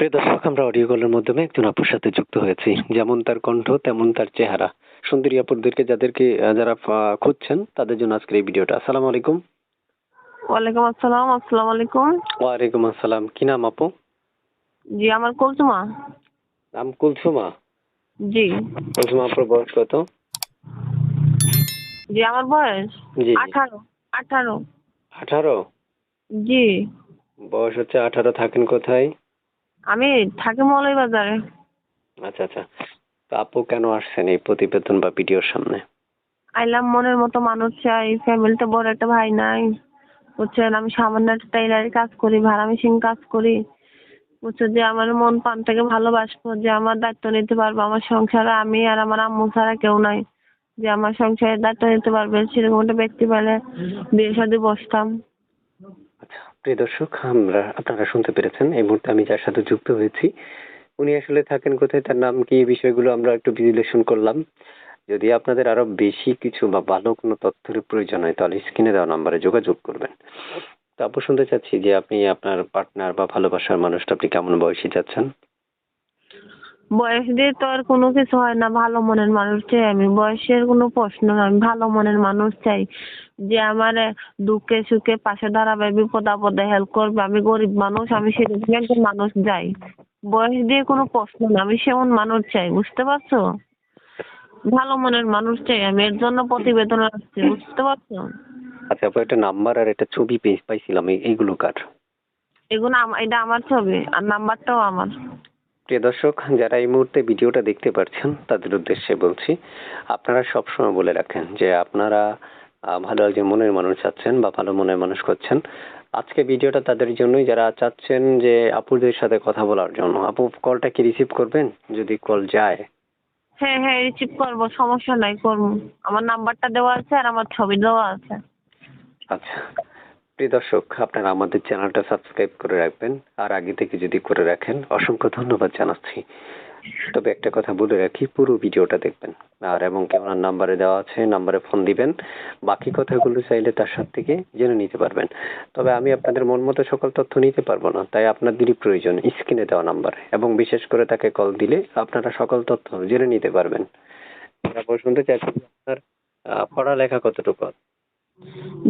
প্রিয় দর্শক আমরা অডিও কলের মাধ্যমে একজন আপুর সাথে যুক্ত হয়েছি। যেমন তার কণ্ঠ তেমন তার চেহারা। সুন্দরী যাদেরকে যারা খুঁজছেন তাদের জন্য আজকের এই ভিডিওটা। আসসালামু আলাইকুম। ওয়ালাইকুম আসসালাম আসসালামু আলাইকুম। ওয়ালাইকুম আসসালাম। কি নাম আপু? জি আমার কুলসুমা। নাম কুলসুমা? জি। কুলসুমা আপুর বয়স কত? জি আমার বয়স। আঠারো আঠারো। আঠারো? জি। বয়স হচ্ছে আঠারো থাকেন কোথায়? আমি থাকি মৌলাই বাজারে আচ্ছা আচ্ছা। তো আপু কেন আসছেন এই প্রতিবেদন বা ভিডিওর সামনে? আইলাম মনের মতো মানুষ চাই ফ্যামিলিতে বড় একটা ভাই নাই। বুঝছেন আমি সামান্য একটা টেইলারি কাজ করি ভাড়া মেশিন কাজ করি। বুঝছ যে আমার মন প্রাণ থেকে ভালোবাসবো যে আমার দায়িত্ব নিতে পারব। আমার সংসারে আমি আর আমার আম্মু ছাড়া কেউ নাই। যে আমার সংসারের দায়িত্ব নিতে পারবে সেরকম একটা ব্যক্তি পেলে বিয়ে শাদী বসতাম। প্রিয় দর্শক, আমরা আপনারা শুনতে পেরেছেন। এই মুহূর্তে আমি যার সাথে যুক্ত হয়েছি, উনি আসলে থাকেন কোথায়, তার নাম কি, এই বিষয়গুলো আমরা একটু বিশ্লেষণ করলাম। যদি আপনাদের আরও বেশি কিছু বা ভালো কোনো তথ্যের প্রয়োজন হয়, তাহলে স্ক্রিনে দেওয়া নাম্বারে যোগাযোগ করবেন। তারপর শুনতে চাচ্ছি যে আপনি আপনার পার্টনার বা ভালোবাসার মানুষটা আপনি কেমন বয়সে চাচ্ছেন বয়স দিয়ে তো আর কোনো কিছু হয় না ভালো মনের মানুষ চাই আমি। বয়সের কোনো প্রশ্ন না আমি ভালো মনের মানুষ চাই। যে আমার দুঃখে সুখে পাশে দাঁড়াবে বিপদ আপদে হেল্প করবে আমি গরিব মানুষ আমি সেরকম একজন মানুষ যাই। বয়স দিয়ে কোনো প্রশ্ন না আমি সেমন মানুষ চাই বুঝতে পারছ? ভালো মনের মানুষ চাই আমি এর জন্য প্রতিবেদন আসছি বুঝতে পারছ? আচ্ছা আপু একটা নাম্বার আর একটা ছবি পেয়ে পাইছিলাম এই- এইগুলো কার? এগুলো এটা আমার ছবি আর নাম্বারটাও আমার। প্রিয় দর্শক যারা এই মুহূর্তে ভিডিওটা দেখতে পাচ্ছেন তাদের উদ্দেশ্যে বলছি আপনারা সবসময় বলে রাখেন যে আপনারা ভালো একজন মনের মানুষ চাচ্ছেন বা ভালো মনের মানুষ করছেন। আজকে ভিডিওটা তাদের জন্যই যারা চাচ্ছেন যে আপুদের সাথে কথা বলার জন্য আপু কলটা কি রিসিভ করবেন? যদি কল যায়। হ্যাঁ হ্যাঁ রিসিভ করব সমস্যা নাই করব। আমার নাম্বারটা দেওয়া আছে আর আমার ছবি দেওয়া আছে। আচ্ছা। প্রিয় দর্শক, আপনারা আমাদের চ্যানেলটা সাবস্ক্রাইব করে রাখবেন। আর আগে থেকে যদি করে রাখেন, অসংখ্য ধন্যবাদ জানাচ্ছি। তবে একটা কথা বলে রাখি, পুরো ভিডিওটা দেখবেন। আর এবং কি ওনার নাম্বারে দেওয়া আছে, নাম্বারে ফোন দিবেন। বাকি কথাগুলো চাইলে তার সাথ থেকে জেনে নিতে পারবেন। তবে আমি আপনাদের মন মতো সকল তথ্য নিতে পারব না, তাই আপনাদেরই প্রয়োজন স্ক্রিনে দেওয়া নাম্বার। এবং বিশেষ করে তাকে কল দিলে আপনারা সকল তথ্য জেনে নিতে পারবেন। আপনার পড়ালেখা কতটুকু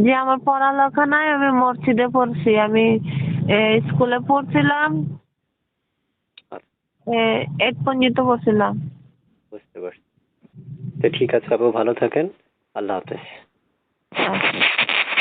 যে আমার পড়ালেখা নাই আমি মসজিদে পড়ছি। আমি স্কুলে পড়ছিলাম। এইট পর্যন্ত পড়ছিলাম। বুঝতে পারছি। তো ঠিক আছে আপু ভালো থাকেন। আল্লাহ হাফেজ। আচ্ছা।